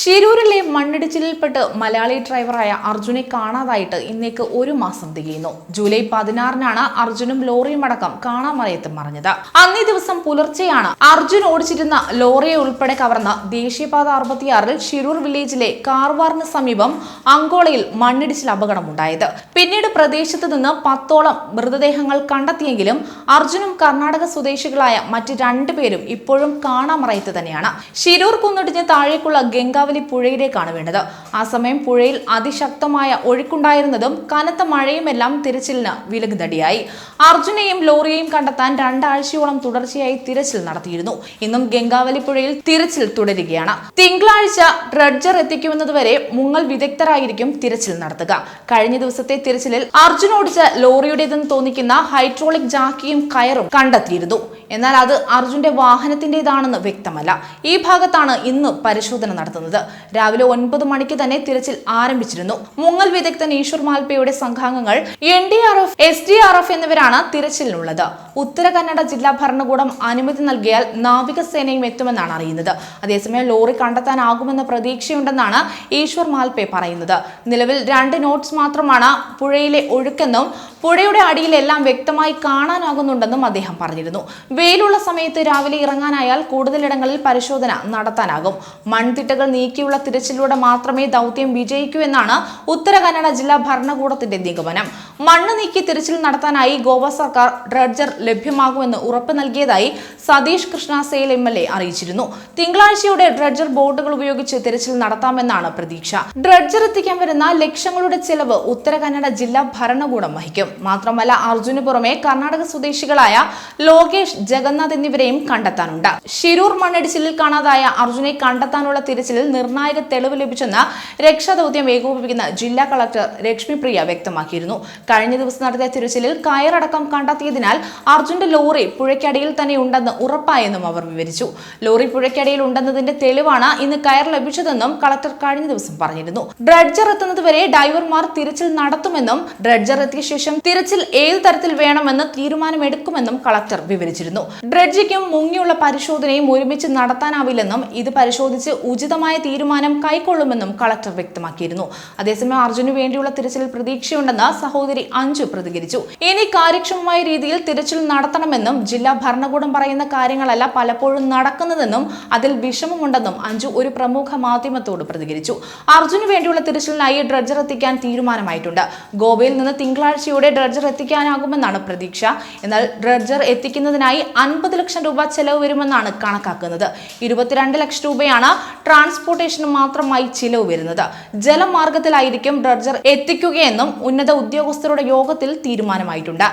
ശിരൂരിലെ മണ്ണിടിച്ചിലിൽപ്പെട്ട് മലയാളി ഡ്രൈവറായ അർജുനെ കാണാതായിട്ട് ഇന്നേക്ക് ഒരു മാസം തികയുന്നു. ജൂലൈ പതിനാറിനാണ് അർജുനും ലോറിയും അടക്കം കാണാമറയത്ത് മറിഞ്ഞത്. അന്നേ ദിവസം പുലർച്ചെയാണ് അർജുൻ ഓടിച്ചിരുന്ന ലോറിയെ ഉൾപ്പെടെ കവർന്ന ദേശീയപാത അറുപത്തിയാറിൽ ശിരൂർ വില്ലേജിലെ കാർവാറിന് സമീപം അങ്കോളയിൽ മണ്ണിടിച്ചിൽ അപകടമുണ്ടായത്. പിന്നീട് പ്രദേശത്ത് നിന്ന് പത്തോളം മൃതദേഹങ്ങൾ കണ്ടെത്തിയെങ്കിലും അർജുനും കർണാടക സ്വദേശികളായ മറ്റ് രണ്ടുപേരും ഇപ്പോഴും കാണാമറയത്ത് തന്നെയാണ്. ശിരൂർ കുന്നിടിഞ്ഞ് താഴേക്കുള്ള ഗംഗാവലി പുഴയിലേക്കാണ് വീണത് ആ സമയം പുഴയിൽ അതിശക്തമായ ഒഴുക്കുണ്ടായിരുന്നതും കനത്ത മഴയുമെല്ലാം തിരച്ചിലിന് വിലകുതടിയായി. അർജുനെയും ലോറിയെയും കണ്ടെത്താൻ രണ്ടാഴ്ചയോളം തുടർച്ചയായി തിരച്ചിൽ നടത്തിയിരുന്നു. ഇന്നും ഗംഗാവലി പുഴയിൽ തിരച്ചിൽ തുടരുകയാണ്. തിങ്കളാഴ്ച ഡ്രഡ്ജർ എത്തിക്കുമെന്നതുവരെ മുങ്ങൽ വിദഗ്ധരായിരിക്കും തിരച്ചിൽ നടത്തുക. കഴിഞ്ഞ ദിവസത്തെ തിരച്ചിലിൽ അർജുൻ ഓടിച്ച ലോറിയുടേതെന്ന് തോന്നിക്കുന്ന ഹൈഡ്രോളിക് ജാക്കിയും കയറും കണ്ടെത്തിയിരുന്നു. എന്നാൽ അത് അർജുന്റെ വാഹനത്തിന്റേതാണെന്ന് വ്യക്തമല്ല. ഈ ഭാഗത്താണ് ഇന്ന് പരിശോധന നടത്തുന്നത്. രാവിലെ ഒൻപത് മണിക്ക് തന്നെ തിരച്ചിൽ ആരംഭിച്ചിരുന്നു. മുങ്ങൽ വിദഗ്ധൻ ഈശ്വർ മാൽപ്പയുടെ സംഘാംഗങ്ങൾ N D R F S D R F എന്നിവരാണ് തിരച്ചിലിനുള്ളത്. ഉത്തര കന്നഡ ജില്ലാ ഭരണകൂടം അനുമതി നൽകിയാൽ നാവികസേനയും എത്തുമെന്നാണ് അറിയുന്നത്. അതേസമയം ലോറി കണ്ടെത്താനാകുമെന്ന പ്രതീക്ഷയുണ്ടെന്നാണ് ഈശ്വർ മാൽപേ പറയുന്നത്. നിലവിൽ രണ്ട് നോട്ട്സ് മാത്രമാണ് പുഴയിലെ ഒഴുക്കെന്നും പുഴയുടെ അടിയിലെല്ലാം വ്യക്തമായി കാണാനാകുന്നുണ്ടെന്നും അദ്ദേഹം പറഞ്ഞിരുന്നു. വെയിലുള്ള സമയത്ത് രാവിലെ ഇറങ്ങാനായാൽ കൂടുതലിടങ്ങളിൽ പരിശോധന നടത്താനാകും. മൺതിട്ടകൾ നീക്കിയുള്ള തിരച്ചിലൂടെ മാത്രമേ ദൗത്യം വിജയിക്കൂ എന്നാണ് ഉത്തര കന്നഡ ജില്ലാ ഭരണകൂടത്തിന്റെ നിഗമനം. മണ്ണ് നീക്കി തിരച്ചിൽ നടത്താനായി ഗോവ സർക്കാർ ഡ്രഡ്ജർ ലഭ്യമാകുമെന്ന് ഉറപ്പ് നൽകിയതായി Satish Krishna Sail M L A അറിയിച്ചിരുന്നു. തിങ്കളാഴ്ചയോടെ ഡ്രഡ്ജർ ബോട്ടുകൾ ഉപയോഗിച്ച് തിരച്ചിൽ നടത്താമെന്നാണ് പ്രതീക്ഷ. ഡ്രഡ്ജർ എത്തിക്കാൻ വരുന്ന ലക്ഷങ്ങളുടെ ചെലവ് ഉത്തര കന്നഡ ജില്ലാ ഭരണകൂടം വഹിക്കും. മാത്രമല്ല അർജുന് പുറമെ കർണാടക സ്വദേശികളായ ലോകേഷ് ജഗന്നാഥ് എന്നിവരെയും കണ്ടെത്താനുണ്ട്. ഷിരൂർ മണ്ണിടിച്ചിലിൽ കാണാതായ അർജുനെ കണ്ടെത്താനുള്ള തിരച്ചിലിൽ നിർണായക തെളിവ് ലഭിച്ചെന്ന് രക്ഷാദൌത്യം ഏകോപിപ്പിക്കുന്ന ജില്ലാ കളക്ടർ ലക്ഷ്മിപ്രിയ വ്യക്തമാക്കിയിരുന്നു. കഴിഞ്ഞ ദിവസം നടത്തിയ തിരച്ചിലിൽ കയറടക്കം കണ്ടെത്തിയതിനാൽ അർജുന്റെ ലോറി പുഴയ്ക്കടിയിൽ തന്നെ ഉണ്ടെന്ന് ഉറപ്പായെന്നും അവർ വിവരിച്ചു. ലോറി പുഴയ്ക്കടിയിൽ ഉണ്ടെന്നതിന്റെ തെളിവാണ് ഇന്ന് കയർ ലഭിച്ചതെന്നും കളക്ടർ കഴിഞ്ഞ ദിവസം പറഞ്ഞിരുന്നു. ഡ്രഡ്ജർ എത്തുന്നതുവരെ ഡൈവർമാർ തിരച്ചിൽ നടത്തുമെന്നും ഡ്രഡ്ജർ എത്തിയ ശേഷം തിരച്ചിൽ ഏത് തരത്തിൽ വേണമെന്ന് തീരുമാനമെടുക്കുമെന്നും കളക്ടർ വിവരിച്ചിരുന്നു. ഡ്രഡ്ജിക്കും മുങ്ങിയുള്ള പരിശോധനയും ഒരുമിച്ച് നടത്താനാവില്ലെന്നും ഇത് പരിശോധിച്ച് ഉചിതമായ തീരുമാനം കൈക്കൊള്ളുമെന്നും കളക്ടർ വ്യക്തമാക്കിയിരുന്നു. അതേസമയം അർജുനു വേണ്ടിയുള്ള തിരച്ചിൽ പ്രതീക്ഷയുണ്ടെന്ന് സഹോദരി അഞ്ചു പ്രതികരിച്ചു. ഇനി കാര്യക്ഷമമായ രീതിയിൽ തിരച്ചിൽ നടത്തണമെന്നും ജില്ലാ ഭരണകൂടം പറയുന്ന കാര്യങ്ങളല്ല പലപ്പോഴും നടക്കുന്നതെന്നും അതിൽ വിഷമമുണ്ടെന്നും അഞ്ചു ഒരു പ്രമുഖ മാധ്യമത്തോട് പ്രതികരിച്ചു. അർജുനു വേണ്ടിയുള്ള തിരച്ചിലിനായി ഡ്രഡ്ജർ എത്തിക്കാൻ തീരുമാനമായിട്ടുണ്ട്. ഗോവയിൽ നിന്ന് തിങ്കളാഴ്ചയോടെ ഡ്രഡ്ജർ എത്തിക്കാനാകുമെന്നാണ് പ്രതീക്ഷ. എന്നാൽ ഡ്രഡ്ജർ എത്തിക്കുന്നതിനായി അൻപത് ലക്ഷം രൂപ ചെലവ് വരുമെന്നാണ് കണക്കാക്കുന്നത്. ഇരുപത്തിരണ്ട് ലക്ഷം രൂപയാണ് ട്രാൻസ്പോർട്ടേഷന് മാത്രമായി ചിലവ് വരുന്നത്. ജലമാർഗത്തിലായിരിക്കും ഡ്രഡ്ജർ എത്തിക്കുകയെന്നും ഉന്നത ഉദ്യോഗസ്ഥരുടെ യോഗത്തിൽ തീരുമാനമായിട്ടുണ്ട്.